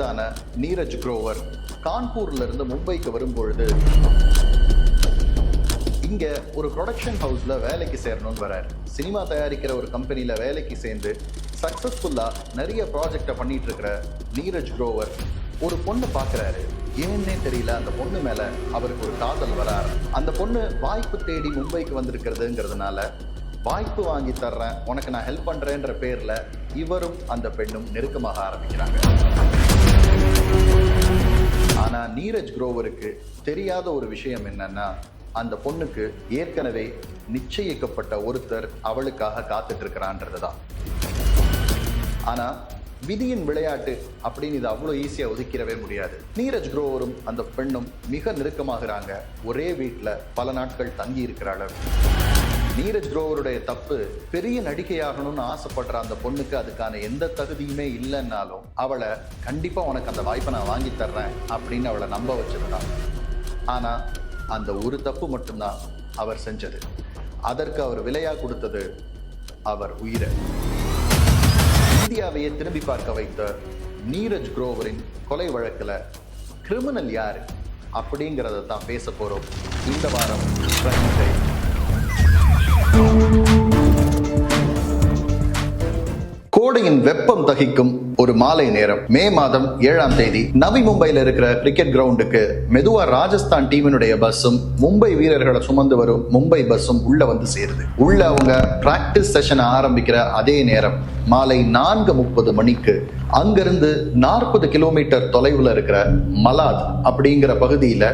வயதான நீரஜ் குரோவர் கான்பூர்ல இருந்து மும்பைக்கு வரும்பொழுது இங்க ஒரு ப்ரொடக்ஷன் ஹவுஸ்ல வேலைக்கு சேரணும்னு வரார். சினிமா தயாரிக்கிற ஒரு கம்பெனில வேலைக்கு சேர்ந்து சக்சஸ்ஃபுல்லா நிறைய ப்ராஜெக்டை பண்ணிட்டு இருக்கிற நீரஜ் குரோவர் ஒரு பொண்ணு பாக்குறாரு ஏன்னே தெரியல அந்த பொண்ணு மேல அவருக்கு ஒரு காதல் வரார் அந்த பொண்ணு வாய்ப்பு தேடி மும்பைக்கு வந்திருக்கிறதுங்கிறதுனால வாய்ப்பு வாங்கி தர்றேன் உனக்கு நான் ஹெல்ப் பண்றேன்ற பேர்ல இவரும் அந்த பெண்ணும் நெருக்கமாக ஆரம்பிக்கிறாங்க. ஆனா நீரஜ் குரோவருக்கு தெரியாத ஒரு விஷயம் என்னன்னா அந்த பொண்ணுக்கு ஏற்கனவே நிச்சயிக்கப்பட்ட ஒருத்தர் அவளுக்காக காத்துட்டு இருக்கிறான்றது தான் ஆனா விதியின் விளையாட்டு அப்படின்னு இது அவ்வளோ ஈஸியா ஒதுக்கிடவே முடியாது. நீரஜ் குரோவரும் அந்த பெண்ணும் மிக நெருக்கமாகறாங்க. ஒரே வீட்டில் பல நாட்கள் தங்கி இருக்கிற அளவு நீரஜ் குரோவருடைய தப்பு பெரிய நடிகையாகணும்னு ஆசைப்படுற அந்த பொண்ணுக்கு அதுக்கான எந்த தகுதியுமே இல்லைன்னாலும் அவளை கண்டிப்பா உனக்கு அந்த வாய்ப்பை நான் வாங்கி தர்றேன் அப்படின்னு அவளை நம்ப வச்சிருந்தான் ஆனா அந்த ஒரு தப்பு மட்டும்தான் அவர் செஞ்சது. அதற்கு அவர் விலையா கொடுத்தது அவர் உயிரை. இந்தியாவையே திரும்பி பார்க்க வைத்த நீரஜ் குரோவரின் கொலை வழக்கில் கிரிமினல் யாரு அப்படிங்கிறத தான் பேச போறோம். இந்த வாரம் Prime கோடையின் வெப்பம் தகிக்கும் ஒரு மாலை நேரம். மே மாதம் ஏழாம் தேதி நவி மும்பையில் இருக்கிற கிரிக்கெட் கிரவுண்டுக்கு மெதுவா ராஜஸ்தான் டீமினுடைய பஸ்ஸும் மும்பை வீரர்களை சுமந்து வரும் மும்பை பஸ்ஸும் உள்ள வந்து சேருது. உள்ள அவங்க பிராக்டிஸ் செஷனை ஆரம்பிக்கிற அதே நேரம் மாலை நான்கு முப்பது மணிக்கு அங்கிருந்து நாற்பது கிலோமீட்டர் தொலைவில் இருக்கிற மலாத் அப்படிங்கிற பகுதியில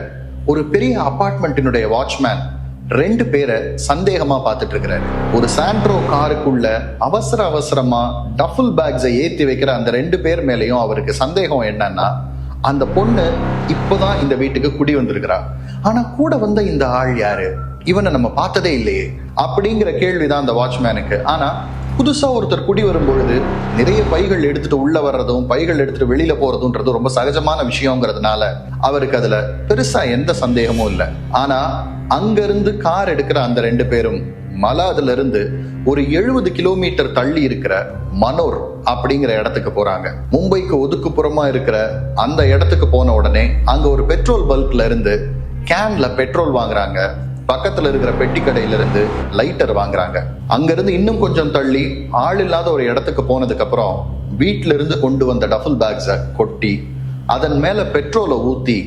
ஒரு பெரிய அபார்ட்மெண்ட்டினுடைய வாட்ச்மேன் ரெண்டு பேரை சந்தேகமா பார்த்துட்டு இருக்கிறாரு ஒரு சாண்ட்ரோ காருக்குள்ள அவசர அவசரமா டஃபுல் பேக்ஸை ஏத்தி வைக்கிற அந்த ரெண்டு பேர் மேலேயும் அவருக்கு சந்தேகம் என்னன்னா அந்த பொண்ணு இப்போதான் இந்த வீட்டுக்கு குடி வந்திருக்கிறா. ஆனா கூட வந்த இந்த ஆள் யாரு? இவனை நம்ம பார்த்ததே இல்லையே. அப்படிங்கிற கேள்விதான் அந்த வாட்ச்மேனுக்கு ஆனா புதுசாக ஒருத்தர் குடி வரும்பொழுது நிறைய பைகள் எடுத்துட்டு உள்ள வர்றதும் பைகள் எடுத்துட்டு வெளியில போறதுன்றது ரொம்ப சகஜமான விஷயங்கிறதுனால அவருக்கு அதுல பெருசா எந்த சந்தேகமும் இல்லை. ஆனா அங்கிருந்து கார் எடுக்கிற அந்த ரெண்டு பேரும் மலாதுல இருந்து ஒரு எழுபது கிலோமீட்டர் தள்ளி இருக்கிற மனோர் அப்படிங்கிற இடத்துக்கு போறாங்க. மும்பைக்கு ஒதுக்குப்புறமா இருக்கிற அந்த இடத்துக்கு போன உடனே அங்க ஒரு பெட்ரோல் பல்க்ல இருந்து கேன்ல பெட்ரோல் வாங்குறாங்க. பக்கத்துல இருக்கிற பெட்டி கடையில இருந்து லைட்டர் வாங்குறாங்க. அங்கிருந்து இன்னும் கொஞ்சம் தள்ளி ஆள் இல்லாத ஒரு இடத்துக்கு போனதுக்கு அப்புறம் வீட்டில இருந்து கொண்டு வந்த டஃபுல் பேக்ஸை கொட்டி அதன் மேல பெட்ரோலை ஊத்தி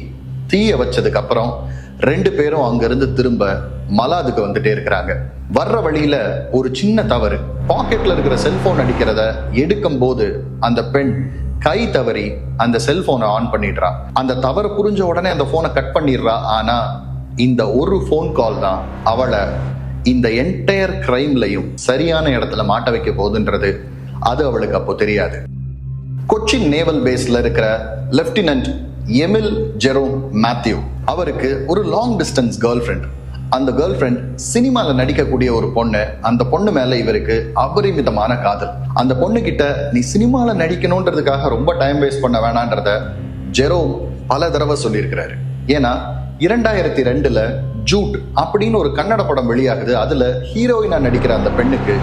தீய வச்சதுக்கு அப்புறம் ரெண்டு பேரும் அங்கிருந்து திரும்ப மலாதுக்கு வந்துட்டே இருக்கிறாங்க. வர்ற வழியில ஒரு சின்ன தவறு. பாக்கெட்ல இருக்கிற செல்போன் அடிக்கிறத எடுக்கும் போது அந்த பெண் கை தவறி அந்த செல்போனை ஆன் பண்ணிடுறா. அந்த தவறு புரிஞ்ச உடனே அந்த போனை கட் பண்ணிடுறா. ஆனா இந்த ஒரு ஃபோன் கால் தான் அவளை இந்த என்டையர் கிரைம்லையும் சரியான இடத்துல மாட்ட வைக்க போகுதுன்றது. அது அவளுக்கு அப்போ தெரியாது. கொச்சின் நேவல் பேஸ்ல இருக்கிற லெப்டினன்ட் எமில் ஜெரோம் மேத்யூ அவருக்கு ஒரு லாங் டிஸ்டன்ஸ் கேர்ள் ஃப்ரெண்ட் அந்த கேர்ள் ஃப்ரெண்ட் சினிமாவில் நடிக்கக்கூடிய ஒரு பொண்ணு. அந்த பொண்ணு மேல இவருக்கு அபரிமிதமான காதல். அந்த பொண்ணு கிட்ட நீ சினிமாவில் நடிக்கணுன்றதுக்காக ரொம்ப டைம் வேஸ்ட் பண்ண வேணான்றத ஜெரோம் பல தடவை சொல்லியிருக்கிறாரு. ஏன்னா இரண்டாயிரத்தி ரெண்டுல ஜூட் அப்படின்னு ஒரு கன்னட படம் வெளியாகுது. அதுல ஹீரோயினா நடிக்கிற அந்த பெண்ணுக்கு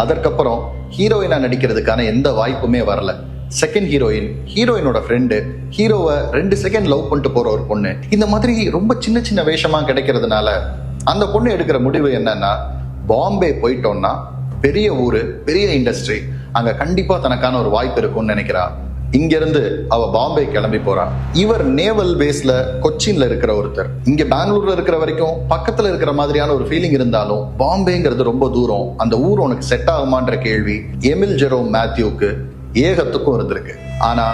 அதற்கப்புறம் ஹீரோயினா நடிக்கிறதுக்கான எந்த வாய்ப்புமே வரல. செகண்ட் ஹீரோயின் ஹீரோயினோட ஃப்ரெண்டு ஹீரோவை ரெண்டு செகண்ட் லவ் பண்ணிட்டு போற ஒரு பொண்ணு. இந்த மாதிரி ரொம்ப சின்ன சின்ன வேஷமா கிடைக்கிறதுனால அந்த பொண்ணு எடுக்கிற முடிவு என்னன்னா பாம்பே போயிட்டோம்னா பெரிய ஊரு பெரிய இண்டஸ்ட்ரி அங்க கண்டிப்பா தனக்கான ஒரு வாய்ப்பு இருக்கும்னு நினைக்கிறா. இங்கிருந்து அவ பாம்பே கிளம்பி போறா இவர் நேவல் பேஸ்ல கொச்சின்ல இருக்கிற ஒருத்தர். இங்க பெங்களூர்ல இருக்கிற வரைக்கும் பக்கத்துல இருக்கிற மாதிரியான ஒரு ஃபீலிங் இருந்தாலும் பாம்பேங்கிறது ரொம்ப தூரம். அந்த ஊர் உனக்கு செட் ஆகுமான்ற கேள்வி எமில் ஜெரோம் மேத்யூக்கு ஏகத்துக்கும் இருந்திருக்கு. ஆனா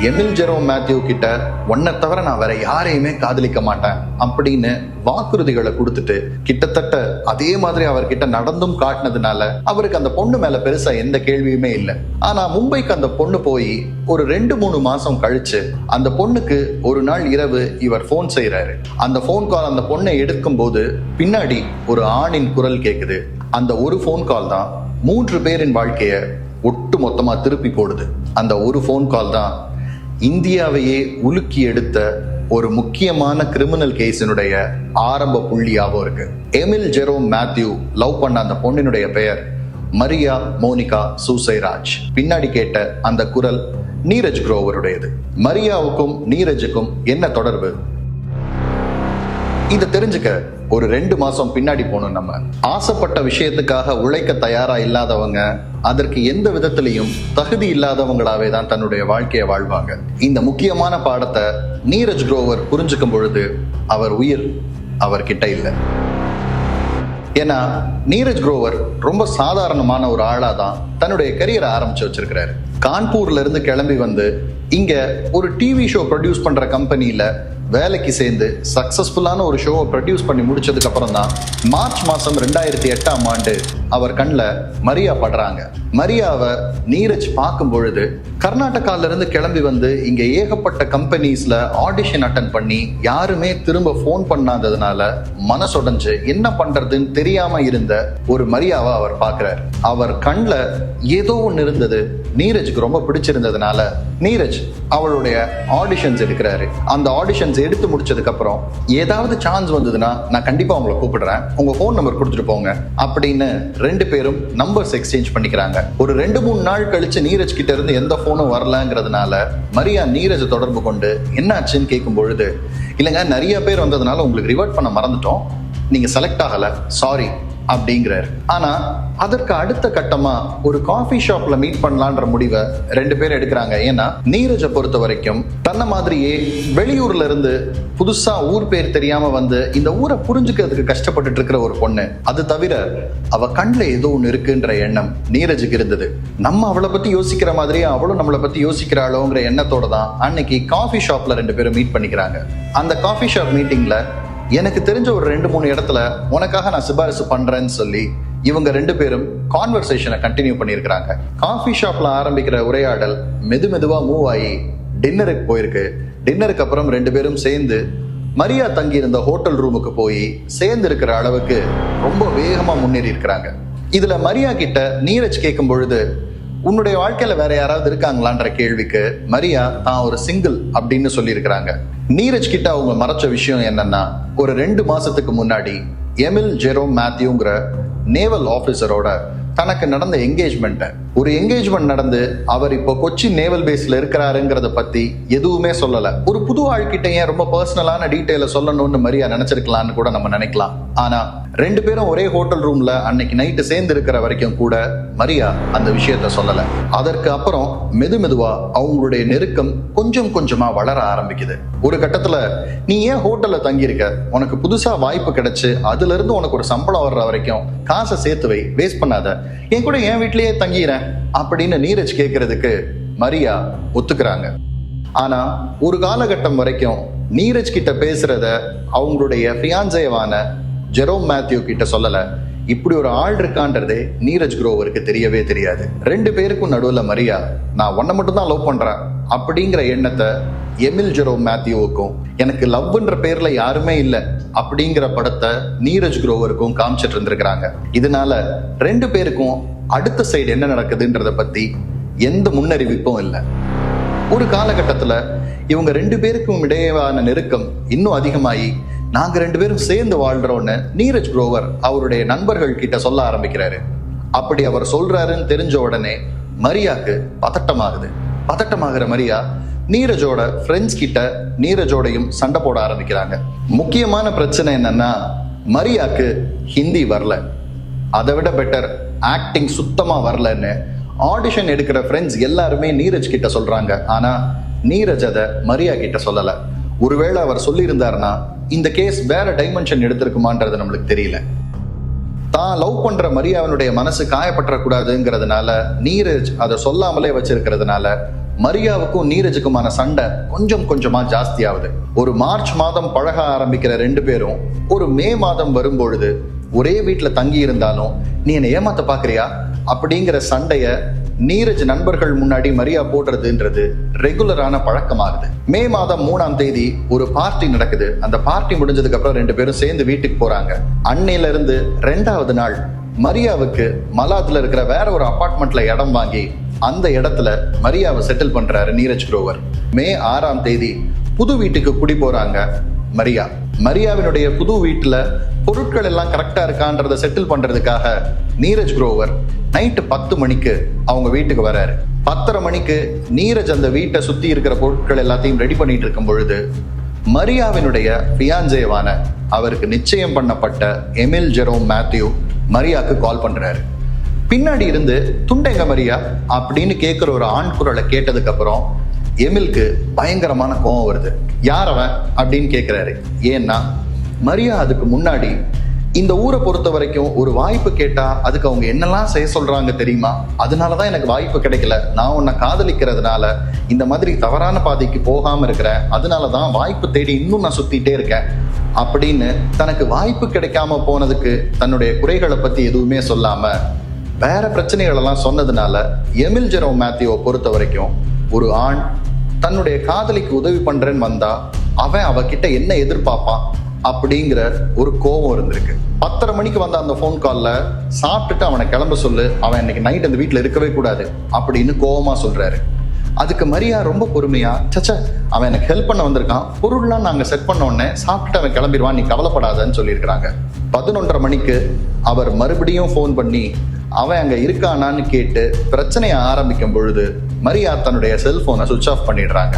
எமில் ஜெரோம் மேத்யூ கிட்ட உன்னை தவிர நான் வேற யாரையுமே காதலிக்க மாட்டேன் அப்படின்னு வாக்குறுதிகளை கொடுத்துட்டு கிட்டத்தட்ட அதே மாதிரி அவர்கிட்ட நடந்தும் காட்டினதுனால அவருக்கு அந்த பொண்ணு மேல பெருசா எந்த கேள்வியுமே இல்லை. ஆனா மும்பைக்கு அந்த பொண்ணு போய் ஒரு ரெண்டு மூணு மாசம் கழிச்சு அந்த பொண்ணுக்கு ஒரு நாள் இரவு இவர் ஃபோன் செய்யறாரு அந்த ஃபோன் கால் அந்த பொண்ணை எடுக்கும் போது பின்னாடி ஒரு ஆணின் குரல் கேக்குது. அந்த ஒரு ஃபோன் கால் தான் மூன்று பேரின் வாழ்க்கையை ஒட்டு மொத்தமாக திருப்பி போடுது. அந்த ஒரு ஃபோன் கால் தான் இந்தியாவையே உலுக்கி எடுத்த ஒரு முக்கியமான கிரிமினல் கேஸினுடைய ஆரம்ப புள்ளியாகவும் இருக்கு. எமில் ஜெரோம் மேத்யூ லவ் பண்ண அந்த பொண்ணினுடைய பெயர் மரியா மோனிகா சூசைராஜ். பின்னாடி கேட்ட அந்த குரல் நீரஜ் குரோவருடையது மரியாவுக்கும் நீரஜுக்கும் என்ன தொடர்பு? இதை தெரிஞ்சுக்க ஒரு ரெண்டு மாசம் பின்னாடி போகணும் நம்ம. ஆசைப்பட்ட விஷயத்துக்காக உழைக்க தயாரா இல்லாதவங்க அதற்கு எந்த விதத்திலையும் தகுதி இல்லாதவங்களாவே தான் தன்னுடைய வாழ்க்கையை வாழ்வாங்க. இந்த முக்கியமான பாடத்தை நீரஜ் குரோவர் புரிஞ்சுக்கும் பொழுது அவர் உயிர் அவர்கிட்ட இல்லை. ஏன்னா நீரஜ் குரோவர் ரொம்ப சாதாரணமான ஒரு ஆளா தான் தன்னுடைய கரியரை ஆரம்பிச்சு வச்சிருக்கிறாரு. கான்பூர்ல இருந்து கிளம்பி வந்து இங்க ஒரு டிவி ஷோ ப்ரொடியூஸ் பண்ற கம்பெனியில வேலைக்கு சேர்ந்து சக்சஸ்ஃபுல்லான ஒரு ஷோவை ப்ரொடியூஸ் பண்ணி முடிச்சதுக்கு அப்புறம் தான் மார்ச் மாசம் ரெண்டாயிரத்தி எட்டாம் ஆண்டு அவர் கண்ணில் மரியா படுறாங்க. மரியாவை நீரஜ் பார்க்கும் பொழுது கர்நாடகால இருந்து கிளம்பி வந்து இங்க ஏகப்பட்ட கம்பெனிஸ்ல ஆடிஷன் அட்டன் பண்ணி யாருமே திரும்ப ஃபோன் பண்ணாததுனால மனசுடைஞ்சு என்ன பண்றதுன்னு தெரியாம இருந்த ஒரு மரியாவை அவர் பார்க்கிறார். அவர் கண்ணில் ஏதோ ஒன்று இருந்தது. நீரஜுக்கு ரொம்ப பிடிச்சிருந்ததுனால நீரஜ் அவளுடைய ஆடிஷன்ஸ் எடுக்கிறாரு. அந்த ஆடிஷன்ஸ் எடுத்து முடிச்சதுக்கு அப்புறம் ஏதாவது சான்ஸ் வந்ததுன்னா நான் கண்டிப்பா உங்களை கூப்பிடுறேன். உங்க ஃபோன் நம்பர் கொடுத்துட்டு போங்க. அப்படின்னு ரெண்டு பேரும் நம்பர்ஸ் எக்ஸ்சேஞ்ச் பண்ணிக்கிறாங்க. ஒரு ரெண்டு மூணு நாள் கழிச்சு நீரஜ் கிட்ட இருந்து எந்த ஃபோனும் வரலங்கிறதுனால மரியா நீரஜ் தொடர்பு கொண்டு என்னாச்சுன்னு கேட்கும் பொழுது இல்லைங்க நிறைய பேர் வந்ததுனால உங்களுக்கு ரிவர்ட் பண்ண மறந்துட்டோம். நீங்க செலக்ட் ஆகல. சாரி அப்படிங்கிறார். ஆனா அதற்கு அடுத்த கட்டமா ஒரு காஃபி ஷாப்ல மீட் பண்ணலான்ற முடிவை ரெண்டு பேரும் எடுக்கிறாங்க. ஏன்னா நீரஜை பொறுத்த வரைக்கும் தன்னை மாதிரியே வெளியூர்ல இருந்து புதுசா ஊர் பேர் தெரியாம வந்து இந்த ஊரை புரிஞ்சுக்கிறதுக்கு கஷ்டப்பட்டுட்டு இருக்கிற ஒரு பொண்ணு. அது தவிர அவ கண்ல ஏதோ ஒன்று இருக்குன்ற எண்ணம் நீரஜுக்கு இருந்தது. நம்ம அவளை பத்தி யோசிக்கிற மாதிரியே அவளும் நம்மளை பத்தி யோசிக்கிறாளோங்கிற எண்ணத்தோட தான் அன்னைக்கு காஃபி ஷாப்ல ரெண்டு பேரும் மீட் பண்ணிக்கிறாங்க. அந்த காஃபி ஷாப் மீட்டிங்ல எனக்கு தெரிஞ்ச ஒரு ரெண்டு மூணு இடத்துல உனக்காக நான் சிபாரிசு பண்றேன்னு சொல்லி இவங்க ரெண்டு பேரும் கான்வர்சேஷனை கண்டினியூ பண்ணியிருக்கிறாங்க. காஃபி ஷாப்ல ஆரம்பிக்கிற உரையாடல் மெது மெதுவா மூவ் ஆகி டின்னருக்கு போயிருக்கு. டின்னருக்கு அப்புறம் ரெண்டு பேரும் சேர்ந்து மரியா தங்கி இருந்த ஹோட்டல் ரூமுக்கு போய் சேர்ந்து இருக்கிற அளவுக்கு ரொம்ப வேகமா முன்னேறி இருக்கிறாங்க இதுல மரியா கிட்ட நீரஜ் கேட்கும் பொழுது உன்னுடைய வாழ்க்கையில வேற யாராவது இருக்காங்களான்ற கேள்விக்கு மரியா தான் ஒரு சிங்கிள் அப்படின்னு சொல்லியிருக்கிறாங்க. நீரஜ் கிட்ட அவங்க மறைச்ச விஷயம் என்னன்னா ஒரு ரெண்டு மாசத்துக்கு முன்னாடி எமில் ஜெரோம் மேத்யூங்கிற நேவல் ஆஃபீஸரோட தனக்கு நடந்த என்கேஜ்மெண்ட்டை ஒரு என்கேஜ்மெண்ட் நடந்து அவர் இப்போ கொச்சின் நேவல் பேஸ்ல இருக்கிறாருங்கிறத பத்தி எதுவுமே சொல்லல. ஒரு புது ஆள்கிட்ட ஏன் ரொம்ப பர்சனலான டீட்டெயில சொல்லணும்னு மரியா நினைச்சிருக்கலாம்னு கூட நம்ம நினைக்கலாம். ஆனா ரெண்டு பேரும் ஒரே ஹோட்டல் ரூம்ல அன்னைக்கு நைட்டு சேர்ந்து இருக்கிற வரைக்கும் கூட மரியா அந்த விஷயத்த சொல்லல. அதற்கு அப்புறம் மெது மெதுவா அவங்களுடைய நெருக்கம் கொஞ்சம் கொஞ்சமா வளர ஆரம்பிக்குது. ஒரு கட்டத்துல நீ ஏன் ஹோட்டல்ல தங்கியிருக்க? உனக்கு புதுசா வாய்ப்பு கிடைச்சு அதுல இருந்து உனக்கு ஒரு சம்பளம் வர்ற வரைக்கும் காசை சேர்த்து வை வேஸ்ட் பண்ணாத. என் கூட என் வீட்லயே தங்கிறேன். அப்படின்னு நீரஜ் கேட்கறதுக்கு மரியா ஒத்துக்கிறாங்க. ஆனா ஒரு காலகட்டம் வரைக்கும் நீரஜ் கிட்ட பேசுறத அவங்களுடைய ஃபியான்சேவான ஜெரோம் மேத்யூ கிட்ட சொல்லல. இப்படி ஒரு ஆள் இருக்கான்றதே நீரஜ் குரோவருக்கு தெரியவே தெரியாது. ரெண்டு பேருக்கும் நடுவுல மரியா நான் உன்னை மட்டும் தான் லவ் பண்றேன் அப்படிங்கிற எண்ணத்தை எமில் ஜெரோம் மேத்யூவுக்கும் எனக்கு லவ்ன்ற பேர்ல யாருமே இல்லை அப்படிங்கிற படத்தை நீரஜ் குரோவருக்கும் காமிச்சிட்டு இருந்திருக்கிறாங்க. இதனால ரெண்டு பேருக்கும் அடுத்த சைடு என்ன நடக்குதுன்றத பத்தி எந்த முன்னறிவிப்பும் இல்லை. ஒரு காலகட்டத்தில் இவங்க ரெண்டு பேருக்கும் இடையேயான நெருக்கம் இன்னும் அதிகமாகி நாங்கள் ரெண்டு பேரும் சேர்ந்து வாழ்கிறோன்னு நீரஜ் குரோவர் அவருடைய நண்பர்கள் கிட்ட சொல்ல ஆரம்பிக்கிறாரு. அப்படி அவர் சொல்றாருன்னு தெரிஞ்ச உடனே மரியாக்கு பதட்டமாகுது. பதட்டமாகிற மரியா நீரஜோட ஃப்ரெண்ட்ஸ் கிட்ட நீரஜோடையும் சண்டை போட ஆரம்பிக்கிறாங்க. முக்கியமான பிரச்சனை என்னன்னா மரியாக்கு ஹிந்தி வரல. அதை விட பெட்டர் ஆக்டிங் சுத்தமாக வரலன்னு ஆடிஷன் எடுக்கிற ஃப்ரெண்ட்ஸ் எல்லாருமே நீரஜ் கிட்ட சொல்கிறாங்க ஆனால் நீரஜ் அதை மரியா கிட்ட சொல்லலை. ஒருவேளை அவர் சொல்லியிருந்தாருன்னா இந்த கேஸ் வேற டைமென்ஷன் எடுத்திருக்குமான்றது நம்மளுக்கு தெரியல. தான் லவ் பண்ற மரியாவனுடைய மனசு காயப்பற்றக்கூடாதுங்கிறதுனால நீரஜ் அதை சொல்லாமலே வச்சிருக்கிறதுனால மரியாவுக்கும் நீரஜுக்குமான சண்டை கொஞ்சம் கொஞ்சமா ஜாஸ்தி ஆகுது ஒரு மார்ச் மாதம் பழக ஆரம்பிக்கிற ரெண்டு பேரும் ஒரு மே மாதம் வரும்பொழுது ஒரே வீட்டில் தங்கி இருந்தாலும் நீ என்னை ஏமாத்த பார்க்குறியா? அப்படிங்கிற சண்டைய நீரஜ் நண்பர்கள் முன்னாடி மரியா போடுறதுன்றது ரெகுலரான பழக்கமாகுது. மே மாதம் மூணாம் தேதி ஒரு பார்ட்டி நடக்குது. அந்த பார்ட்டி முடிஞ்சதுக்கு அப்புறம் ரெண்டு பேரும் சேர்ந்து வீட்டுக்கு போறாங்க. அன்னையில இருந்து ரெண்டாவது நாள் மரியாவுக்கு மலாத்துல இருக்கிற வேற ஒரு அபார்ட்மெண்ட்ல இடம் வாங்கி அந்த இடத்துல மரியாவை செட்டில் பண்றாரு நீரஜ் குரோவர் மே ஆறாம் தேதி புது வீட்டுக்கு குடி போறாங்க. மரியா. மரியாவினுடைய புது வீட்டில் பொருட்கள் எல்லாம் கரெக்டாக இருக்கான்றத செட்டில் பண்ணுறதுக்காக நீரஜ் குரோவர் நைட்டு பத்து மணிக்கு அவங்க வீட்டுக்கு வராரு. பத்தரை மணிக்கு நீரஜ் அந்த வீட்டை சுற்றி இருக்கிற பொருட்கள் எல்லாத்தையும் ரெடி பண்ணிட்டு இருக்கும் பொழுது மரியாவினுடைய பியாஞ்சேவான அவருக்கு நிச்சயம் பண்ணப்பட்ட எமில் ஜெரோம் மேத்யூ மரியாக்கு கால் பண்ணுறாரு பின்னாடி இருந்து துண்டெங்க மரியா அப்படின்னு கேட்குற ஒரு ஆண் குரலை கேட்டதுக்கப்புறம் எமில்க்கு பயங்கரமான கோவம் வருது. யார் அவன் அப்படின்னு கேட்குறாரு ஏன்னா மரியா அதுக்கு முன்னாடி இந்த ஊரை பொறுத்த வரைக்கும் ஒரு வாய்ப்பு கேட்டா அதுக்கு அவங்க என்னெல்லாம் செய்ய சொல்றாங்க தெரியுமா? அதனால தான் எனக்கு வாய்ப்பு கிடைக்கல. நான் உன்னை காதலிக்கிறதுனால இந்த மாதிரி தவறான பாதைக்கு போகாம இருக்கிறேன். அதனால தான் வாய்ப்பு தேடி இன்னும் நான் சுத்திட்டே இருக்கேன். அப்படின்னு தனக்கு வாய்ப்பு கிடைக்காம போனதுக்கு தன்னுடைய குறைகளை பத்தி எதுவுமே சொல்லாம வேற பிரச்சனைகள் எல்லாம் சொன்னதுனால எமில் ஜெரோ மேத்யூவை பொறுத்த வரைக்கும் ஒரு ஆண் தன்னுடைய காதலிக்கு உதவி பண்றேன்னு வந்தா அவன் அவகிட்ட என்ன எதிர்பார்ப்பான் அப்படிங்கிற ஒரு கோபம் இருந்திருக்கு. பத்தரை மணிக்கு வந்த அந்த ஃபோன் காலில் சாப்பிட்டுட்டு அவனை கிளம்ப சொல்லு அவன் இன்னைக்கு நைட் அந்த வீட்டில் இருக்கவே கூடாது அப்படின்னு கோபமாக சொல்கிறாரு அதுக்கு மரியா ரொம்ப பொறுமையா சச்ச அவன் எனக்கு ஹெல்ப் பண்ண வந்திருக்கான். பொருள்லாம் நாங்கள் செட் பண்ண உடனே சாப்பிட்டு அவன் கிளம்பிடுவான் நீ கவலைப்படாதன்னு சொல்லியிருக்கிறாங்க. பதினொன்றரை மணிக்கு அவர் மறுபடியும் ஃபோன் பண்ணி அவன் அங்கே இருக்கானான்னு கேட்டு பிரச்சனையை ஆரம்பிக்கும் பொழுது மரியா தன்னுடைய செல்போனை சுவிச் ஆஃப் பண்ணிடுறாங்க.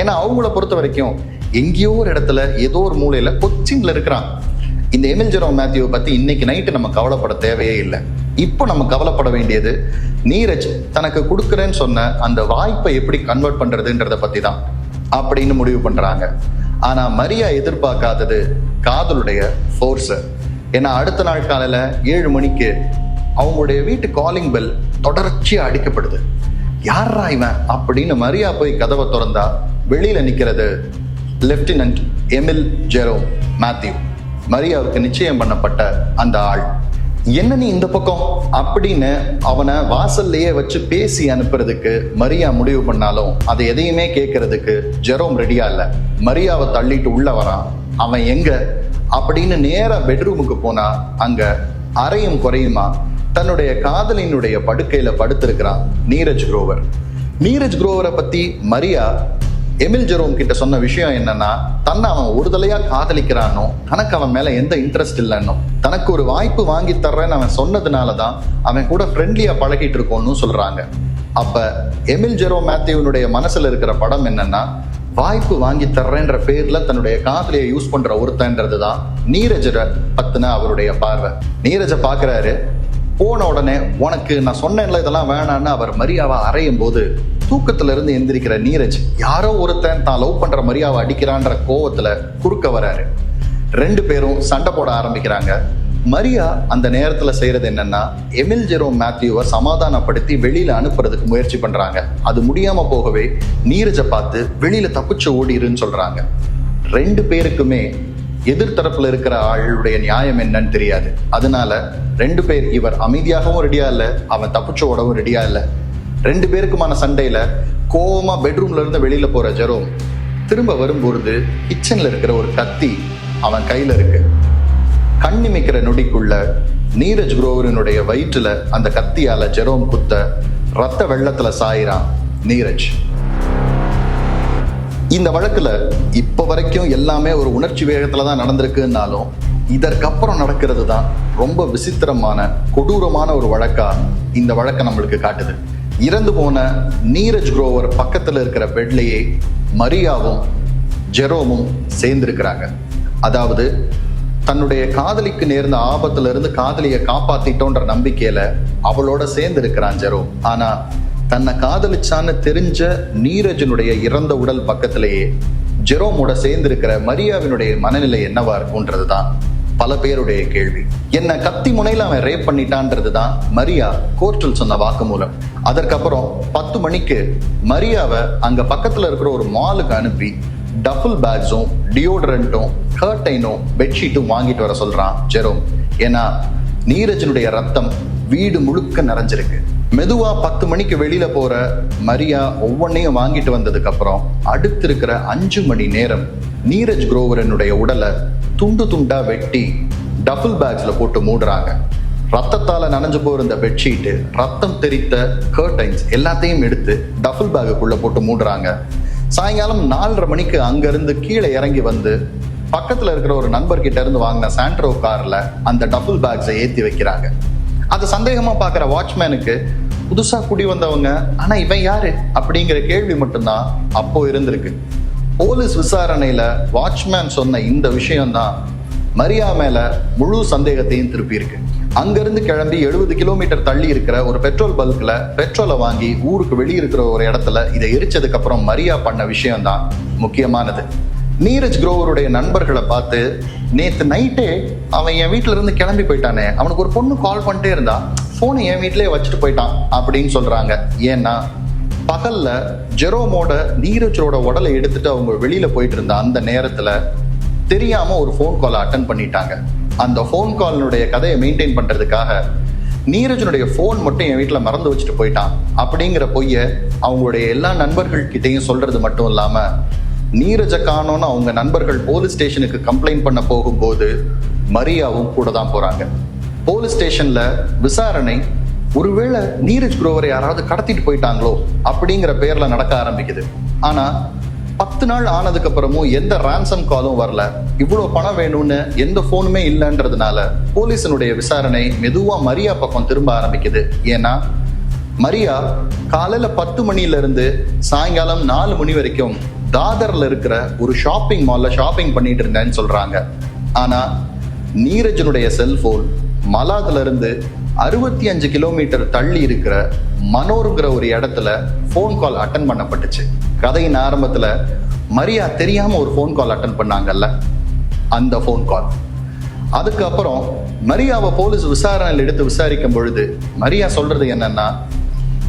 ஏன்னா அவங்கள பொறுத்த வரைக்கும் எங்கேயோ ஒரு இடத்துல ஏதோ ஒரு மூலையில கொச்சின்ல இருக்கிறான். இந்த எமில் ஜெரோ மேத்யூவை பத்தி இன்னைக்கு நைட்டு நம்ம கவலைப்பட தேவையே இல்லை. இப்போ நம்ம கவலைப்பட வேண்டியது நீரஜ் தனக்கு கொடுக்குறேன்னு சொன்ன அந்த வாய்ப்பை எப்படி கன்வெர்ட் பண்றதுன்றத பத்தி தான் அப்படின்னு முடிவு பண்றாங்க. ஆனா மரியா எதிர்பார்க்காதது காதலுடைய ஃபோர்ஸ் ஏன்னா அடுத்த நாள் காலையில ஏழு மணிக்கு அவங்களுடைய வீட்டு காலிங் பெல் தொடர்ச்சியா அடிக்கப்படுது. யாரா இவன் அப்படின்னு மரியா போய் கதவை திறந்தா வெளியில நிக்கிறது லெப்டினன்ட் எமில் ஜெரோம் மேத்யூ மரியாவுக்கு நிச்சயம் பண்ணப்பட்ட அந்த ஆள். என்ன நீ இந்த பக்கம்? அப்படின்னு அவனை வாசல்லையே வச்சு பேசி அனுப்புறதுக்கு மரியா முடிவு பண்ணாலும் அதை எதையுமே கேட்கறதுக்கு ஜெரோம் ரெடியா இல்ல. மரியாவை தள்ளிட்டு உள்ள வரான். அவன் எங்க? அப்படின்னு நேரா பெட்ரூமுக்கு போனா அங்க அறையும் குறையுமா? தன்னுடைய காதலினுடைய படுக்கையில படுத்திருக்கிறான் நீரஜ் குரோவர். நீரஜ் குரோவரை பத்தி மரியா எமில் ஜெரோம் கிட்ட சொன்ன விஷயம் என்னன்னா தன்னை அவன் ஒரு தலையா காதலிக்கிறானோ தனக்கு அவன் மேல எந்த இன்ட்ரெஸ்ட் இல்லைன்னோ தனக்கு ஒரு வாய்ப்பு வாங்கி தர்றேன்னு அவன் சொன்னதுனால தான் அவன் கூட ஃப்ரெண்ட்லியா பழகிட்டு இருக்கோன்னு சொல்றாங்க. அப்ப எமில் ஜெரோ மேத்யூனுடைய மனசுல இருக்கிற படம் என்னன்னா வாய்ப்பு வாங்கி தர்றேன்ற பேர்ல தன்னுடைய காதலியை யூஸ் பண்ற ஒருத்தன்றது தான் நீரஜரை பத்தின அவருடைய பார்வை. நீரஜை பாக்குறாரு போன உடனே உனக்கு நான் சொன்னேன்ல இதெல்லாம் வேணான்னு அவர் மரியாவை அறையும் போது தூக்கத்துல இருந்து எந்திரிக்கிற நீரஜ் யாரோ ஒருத்தன் தான் லவ் பண்ற மரியாவை அடிக்கிறான்ற கோவத்துல குறுக்க வராரு. ரெண்டு பேரும் சண்டை போட ஆரம்பிக்கிறாங்க. மரியா அந்த நேரத்துல செய்யறது என்னன்னா எமில் ஜெரோ மேத்யூவை சமாதானப்படுத்தி வெளியில அனுப்புறதுக்கு முயற்சி பண்றாங்க. அது முடியாம போகவே நீரஜை பார்த்து வெளியில தப்பிச்சு ஓடிருன்னு சொல்றாங்க. ரெண்டு பேருக்குமே எதிர்த்தரப்புல இருக்கிற ஆளுடைய நியாயம் என்னன்னு தெரியாது. அதனால ரெண்டு பேர் இவர் அமைதியாகவும் ரெடியா இல்ல அவன் தப்பிச்சு ஓடவும் ரெடியா இல்ல. ரெண்டு பேருக்குமான சண்டையில கோவமா பெட்ரூம்ல இருந்து வெளியில போற ஜெரோம் திரும்ப வரும்பொழுது கிச்சன்ல இருக்கிற ஒரு கத்தி அவன் கையில இருக்கு. கண்ணிமைக்கிற நொடிக்குள்ள நீரஜ் குரோவரினுடைய வயிற்றுல அந்த கத்தியால ஜெரோம் குத்த ரத்த வெள்ளத்துல சாயிறான் நீரஜ். இந்த வழக்குல இப்ப வரைக்கும் எல்லாமே ஒரு உணர்ச்சி வேகத்துல தான் நடந்திருக்குன்னாலும் இதற்கப்புறம் நடக்கிறது தான் ரொம்ப விசித்திரமான கொடூரமான ஒரு வழக்கா இந்த வழக்கை நம்மளுக்கு காட்டுது. இறந்து போன நீரஜ் குரோவர் பக்கத்துல இருக்கிற பெட்லையே மரியாவும் ஜெரோமும் சேர்ந்திருக்கிறாங்க. அதாவது தன்னுடைய காதலிக்கு நேர்ந்த ஆபத்துல இருந்து காதலியை காப்பாத்திட்டோன்ற நம்பிக்கையில அவளோட சேர்ந்து இருக்கிறான் ஜெரோ. ஆனா தன்னை காதலிச்சான்னு தெரிஞ்ச நீரஜனுடைய இறந்த உடல் பக்கத்திலேயே ஜெரோமோட சேர்ந்து இருக்கிற மரியாவினுடைய மனநிலை என்னவா இருக்கும்ன்றதுதான் பல பேருடைய கேள்வி. என்ன கத்தி முனையில அவன் ரேப் பண்ணிட்டான்றது தான் மரியா கோர்ட்டில் சொன்ன வாக்குமூலம். அதற்கப்புறம் பத்து மணிக்கு மரியாவை அங்க பக்கத்துல இருக்கிற ஒரு மாலுக்கு அனுப்பி டஃபுல் பேக்ஸும் டியோடரண்ட்டும் கர்டைனும் பெட்ஷீட்டும் வாங்கிட்டு வர சொல்றான் ஜெரோம். ஏன்னா நீரஜனுடைய ரத்தம் வீடு முழுக்க நிறைஞ்சிருக்கு. மெதுவா பத்து மணிக்கு வெளியில போற மரியா ஒவ்வொன்னையும் வாங்கிட்டு வந்ததுக்கு அப்புறம் அடுத்து இருக்கிற அஞ்சு மணி நேரம் நீரஜ் குரோவரனுடைய உடலை துண்டு துண்டா வெட்டி டஃபுல் பேக்ஸ்ல போட்டு மூடுறாங்க. ரத்தத்தால நனைஞ்சு போயிருந்த பெட்ஷீட்டு ரத்தம் தெரித்த கர்டைன்ஸ் எல்லாத்தையும் எடுத்து டஃபுல் பேக்குக்குள்ள போட்டு மூடுறாங்க. சாயங்காலம் நாலரை மணிக்கு அங்கிருந்து கீழே இறங்கி வந்து பக்கத்துல இருக்கிற ஒரு நண்பர்கிட்ட இருந்து வாங்கின சாண்ட்ரோ கார்ல அந்த டபுள் பேக்ஸை ஏத்தி வைக்கிறாங்க. அது சந்தேகமா பார்க்குற வாட்ச்மேனுக்கு புதுசா குடி வந்தவங்க ஆனா இவன் யாரு? அப்படிங்கிற கேள்வி மட்டும்தான் அப்போ இருந்திருக்கு. போலீஸ் விசாரணையில வாட்ச்மேன் சொன்ன இந்த விஷயம்தான் மரியா மேல முழு சந்தேகத்தையும் திருப்பி இருக்கு அங்கிருந்து கிளம்பி எழுபது கிலோமீட்டர் தள்ளி இருக்கிற ஒரு பெட்ரோல் பல்க்ல பெட்ரோலை வாங்கி ஊருக்கு வெளியே இருக்கிற ஒரு இடத்துல இதை எரிச்சதுக்கு அப்புறம் மரியா பண்ண விஷயம்தான் முக்கியமானது. நீரஜ் குரோவருடைய நண்பர்களை பார்த்து நேத்து நைட்டே அவன் என் வீட்ல இருந்து கிளம்பி போயிட்டானே. அவனுக்கு ஒரு பொண்ணு கால் பண்ணிட்டே இருந்தா போனை என் வீட்டிலே வச்சுட்டு போயிட்டான் அப்படின்னு சொல்றாங்க. ஏன்னா பகல்ல ஜெரோமோட நீரஜோட உடலை எடுத்துட்டு அவங்க வெளியில போயிட்டு இருந்த அந்த நேரத்துல தெரியாம ஒரு ஃபோன் கால் அட்டன் பண்ணிட்டாங்க. அந்த ஃபோன் காலினுடைய கதையை மெயின்டைன் பண்றதுக்காக நீரஜனுடைய ஃபோன் மட்டும் என் வீட்டில் மறந்து வச்சுட்டு போயிட்டான். அப்படிங்கிற பொய்ய அவங்களுடைய எல்லா நண்பர்கள் கிட்டையும் சொல்றது மட்டும் இல்லாம நீரஜ காணோன்னு அவங்க நண்பர்கள் போலீஸ் ஸ்டேஷனுக்கு கம்ப்ளைண்ட் பண்ண போகும்போது மரியாவும் கூட தான் போறாங்க. போலீஸ் ஸ்டேஷன்ல விசாரணை ஒருவேளை நீரஜ் குரோவரை யாராவது கடத்திட்டு போயிட்டாங்களோ அப்படிங்கிற பேர்ல நடக்க ஆரம்பிக்குது. ஆனா பத்து நாள் ஆனதுக்கு அப்புறமும் எந்த ransom காலும் வரல இவ்வளவு பணம் வேணும்னு எந்த போனுமே இல்லைன்றதுனால போலீஸினுடைய விசாரணை மெதுவா மரியா பக்கம் திரும்ப ஆரம்பிக்குது. ஏன்னா மரியா காலையில பத்து மணில இருந்து சாயங்காலம் நாலு மணி வரைக்கும் தாதர்ல இருக்கிற ஒரு ஷாப்பிங் மால்ல ஷாப்பிங் பண்ணிட்டு இருந்தேன்னு சொல்றாங்க. ஆனா நீரஜனுடைய செல்போன் மலாதுல இருந்து அறுபத்தி அஞ்சு கிலோமீட்டர் தள்ளி இருக்கிற மனோருங்கிற ஒரு இடத்துல ஃபோன் கால் அட்டன் பண்ணப்பட்டுச்சு. கதையின் ஆரம்பத்துல மரியா தெரியாம ஒரு ஃபோன் கால் அட்டன் பண்ணாங்கல்ல? அந்த ஃபோன் கால் அதுக்கப்புறம் மரியாவை போலீஸ் விசாரணையில் எடுத்து விசாரிக்கும் பொழுது மரியா சொல்றது என்னன்னா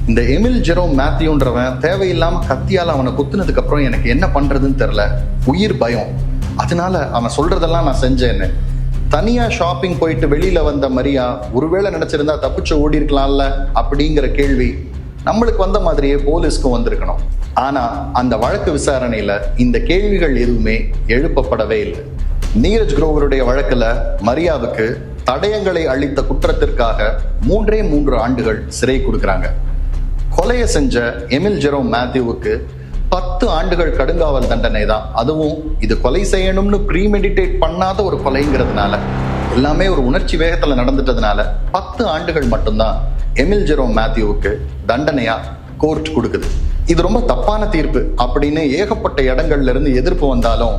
இந்த எமில் ஜெரோம் மேத்யூன்றவன் தேவையில்லாம கத்தியால அவனை குத்துனதுக்கு அப்புறம் எனக்கு என்ன பண்றதுன்னு தெரில உயிர் பயம். அதனால அவன் சொல்றதெல்லாம் நான் செஞ்சேன்னு. தனியா ஷாப்பிங் போயிட்டு வெளியில வந்த மரியா ஒருவேளை நினைச்சிருந்தா தப்பிச்சு ஓடி இருக்கலாம்ல அப்படிங்கிற கேள்வி நம்மளுக்கு வந்த மாதிரியே போலீஸ்க்கும் வந்திருக்கணும். ஆனா அந்த வழக்கு விசாரணையில இந்த கேள்விகள் எதுவுமே எழுப்பப்படவே இல்லை. நீரஜ் குரோவருடைய வழக்குல மரியாவுக்கு தடயங்களை அளித்த குற்றத்திற்காக மூன்றே மூன்று ஆண்டுகள் சிறை கொடுக்குறாங்க. கொலையை செஞ்ச எமில் ஜெரோம் மேத்யூவுக்கு பத்து ஆண்டுகள் கடுங்காவல் தண்டனை தான். அதுவும் இது கொலை செய்யணும்னு ப்ரீமெடிடேட் பண்ணாத ஒரு கொலைங்கிறதுனால. எல்லாமே ஒரு உணர்ச்சி வேகத்தில் நடந்துட்டதுனால பத்து ஆண்டுகள் மட்டும்தான் எமில் ஜெரோம் மேத்யூவுக்கு தண்டனையா கோர்ட் கொடுக்குது. இது ரொம்ப தப்பான தீர்ப்பு. அப்படின்னு ஏகப்பட்ட இடங்கள்ல இருந்து எதிர்ப்பு வந்தாலும்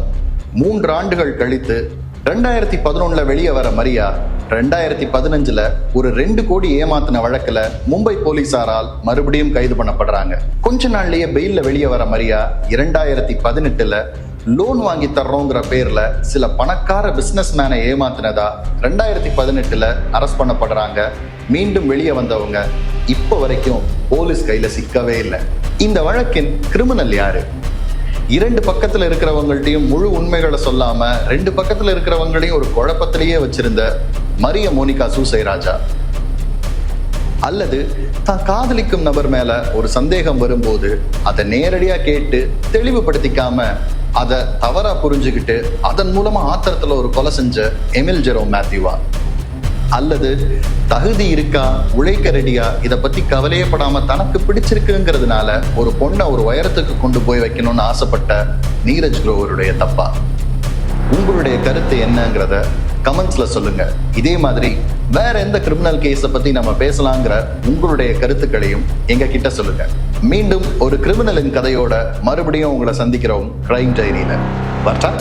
மூன்று ஆண்டுகள் கழித்து ரெண்டாயிரத்தி பதினொன்னுல வெளியே வர மரியா ரெண்டாயிரத்தி பதினஞ்சுல ஒரு ரெண்டு கோடி ஏமாத்தின வழக்குல மும்பை போலீசாரால் மறுபடியும் கைது பண்ணப்படுறாங்க. கொஞ்ச நாள்லயே பெயில்ல வெளியே வர மரியா இரண்டாயிரத்தி பதினெட்டுல லோன் வாங்கி தர்றோங்கிற பேர்ல சில பணக்கார பிசினஸ் மேனை ஏமாத்தினதா ரெண்டாயிரத்தி பதினெட்டுல அரெஸ்ட் பண்ணப்படுறாங்க. மீண்டும் வெளியே வந்தவங்க இப்போ வரைக்கும் போலீஸ் கையில சிக்கவே இல்லை. இந்த வழக்கின் கிரிமினல் யாரு? இரண்டு பக்கத்துல இருக்கிறவங்கள்ட்டையும் முழு உண்மைகளை சொல்லாம ரெண்டு பக்கத்துல இருக்கிறவங்களையும் ஒரு குழப்பத்திலேயே வச்சிருந்த மரிய மோனிகா சூசை ராஜா அல்லது தான் காதலிக்கும் நபர் மேல ஒரு சந்தேகம் வரும்போது அதை நேரடியா கேட்டு தெளிவுபடுத்திக்காம அதை தவறா புரிஞ்சுக்கிட்டு அதன் மூலமா ஆத்திரத்துல ஒரு கொலை செஞ்ச எமில் ஜெரோ மேத்யூவா. அல்லது தகுதி இருக்கா உழைக்க ரெடியா இதை பத்தி கவலையப்படாம தனக்கு பிடிச்சிருக்குங்கிறதுனால ஒரு பொண்ணை ஒரு உயரத்துக்கு கொண்டு போய் வைக்கணும்னு ஆசைப்பட்ட நீரஜ் குரோவருடைய தப்பா. உங்களுடைய கருத்து என்னங்கிறத கமெண்ட்ஸ்ல சொல்லுங்க. இதே மாதிரி வேற எந்த கிரிமினல் கேஸை பத்தி நம்ம பேசலாங்கிற உங்களுடைய கருத்துக்களையும் எங்க கிட்ட சொல்லுங்க. மீண்டும் ஒரு கிரிமினலின் கதையோட மறுபடியும் உங்களை சந்திக்கிறோம் கிரைம் டைரியில பட்டா